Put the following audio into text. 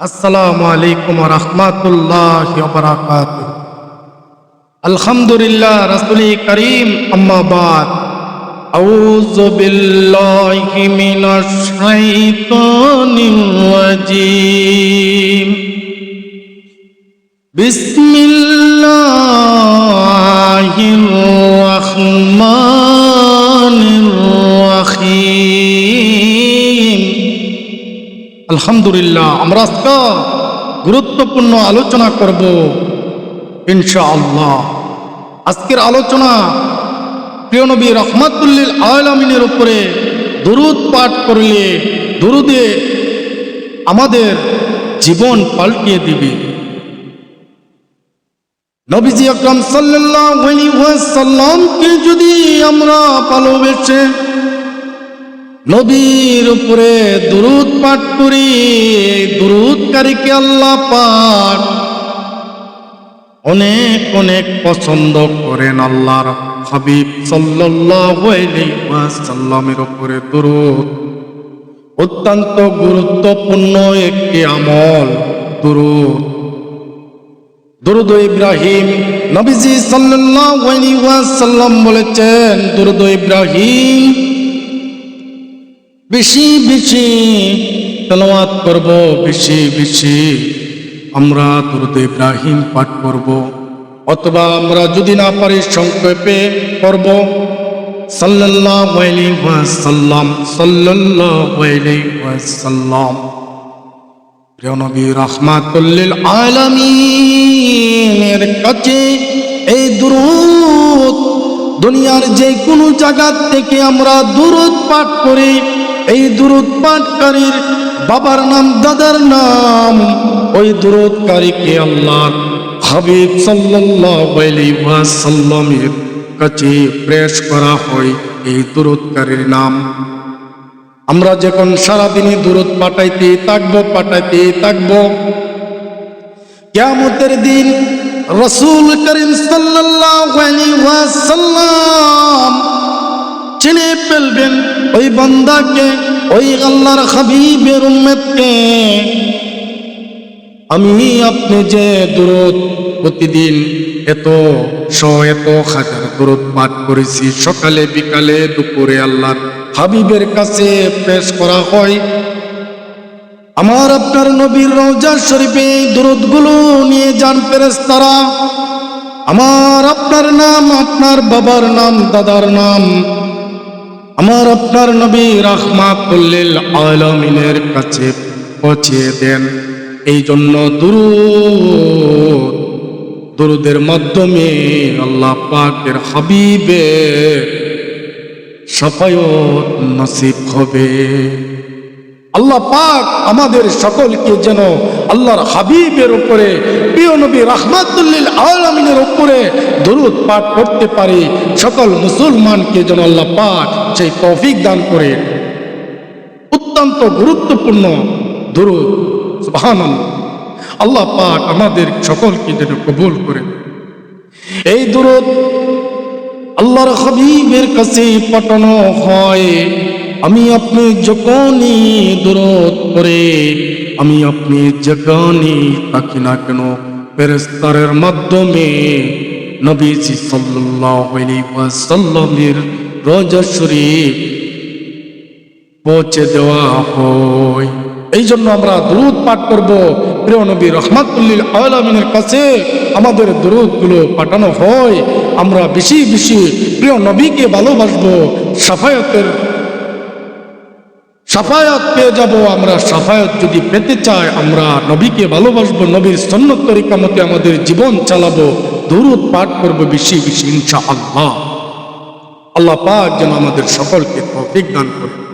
আসসালামু আলাইকুম রহমাতুল্লাহ বারাকাত আলহামদুলিল্লাহ রাসুলি করিম আম্মাবাদ أعوذ بالله من الشيطان الرجيم بسم الله الرحمن الرحيم আলহামদুলিল্লাহ, আমরা আজকে গুরুত্বপূর্ণ আলোচনা করব ইনশাআল্লাহ। আজকের আলোচনা প্রিয় নবী রহমাতুল্লিল আলমিনের উপরে দুরুদ পাঠ করলে দুরুদে আমাদের জীবন পাল্টিয়ে দিবে। নবীজি আকরাম সাল্লাল্লাহু ওয়াসাল্লামকে যদি আমরা ভালোবেসে নবীর উপরে দুরুদ পাঠ করি দুরুদকারীকে আল্লাহ পাঠ অনেক অনেক পছন্দ করেন আল্লাহর হাবিব আলাইহি উপরে দুরুদ। অত্যন্ত গুরুত্বপূর্ণ একটি আমল, দুরুদ। দুরুদ ইব্রাহিম নবীজি ওয়াসাল্লাম বলেছেন, দুরুদ ইব্রাহিম বেশি বেশি তেলাওয়াত করব, বেশি বেশি। আমরা দুরুদ ইব্রাহিম পাঠ করব, অথবা আমরা যদি না পারি সংক্ষেপে করব। সাল্লাল্লাহু আলাইহি ওয়াসাল্লাম, সাল্লাল্লাহু আলাইহি ওয়াসাল্লাম। প্রিয় নবী, রাহমাতুল্লিল আলামিনের কাছে এই দুরুদ, দুনিয়ার যে কোনো জায়গা থেকে আমরা দুরুদ পাঠ করি। এই দুরুদ পাঠকারীর বাবার নাম, দাদার নাম। ওই দুরুদকারীকে আল্লাহ হাবিব ওয়াসাল্লামের কাছে প্রেস করা হয় এই দুরুদকারীর নাম। আমরা যখন সারাদিনই দূরত পাঠাইতে থাকব পাঠাইতে থাকব, কেয়ামতের দিন রসুল করিম চিনে ফেলবেন। ওই বান্দাকে, ওই আল্লাহর হাবিবের উম্মতকে। আমি আপনি যে দূরত প্রতিদিন এত শ এত হাজার দূরত পাঠ করেছি, সকালে, বিকালে, দুপুরে আল্লাহর হাবিবের কাছে পেশ করা হয়। আমার আপনার নবীর রওজা শরীফে দূরতগুলো নিয়ে যান পেরেস ফেরেশতারা। আমার আপনার নাম, আপনার বাবার নাম, দাদার নাম আমার আপনার নবী রাহমাতুল্লিল আলামিনের কাছে পৌঁছিয়ে দেন। এই জন্য দুরুদ, দুরুদের মাধ্যমে আল্লাহ পাকের হাবিবে সাফায়ত নসিব হবে। আল্লাহ পাক আমাদের সকলকে যেন আল্লাহর হাবিবের উপরে, প্রিয় নবী রাহমাতুল্লিল আলামিনের উপরে দরুদ পাঠ করতে পারি, সকল মুসলমানকে যেন আল্লাহ পাক সেই তৌফিক দান করে। অত্যন্ত গুরুত্বপূর্ণ দরুদ, সুবহানাল্লাহ। আল্লাহ পাক আমাদের সকলকে যেন কবুল করে। এই দরুদ আল্লাহর হাবিবের কাছে পাঠানো হয়, আমি আপনি যখনই দূরত করে আমি আপনি যখনই থাকি না কেন ফেরেস্তারের মাধ্যমে নবীজি আলাইহি রোজা পৌঁছে দেওয়া হয়। এই জন্য আমরা দুরুদ পাঠ করব। প্রিয় নবী, রহমাতুল্লিল আলমিনের কাছে আমাদের দুরুদগুলো পাঠানো হয়। আমরা বেশি বেশি প্রিয় নবীকে ভালোবাসবো, সাফায়তের, সাফায়াত পেয়ে যাব। আমরা সাফায়াত যদি পেতে চাই, আমরা নবীকে ভালোবাসবো, নবীর সন্ন্যত তরিকা মতে আমাদের জীবন চালাবো। দুরুদ পাঠ করব বেশি বেশি ইনশা আল্লাহ আল্লাহ পাক যেন আমাদের সকলকে তৌফিক দান করে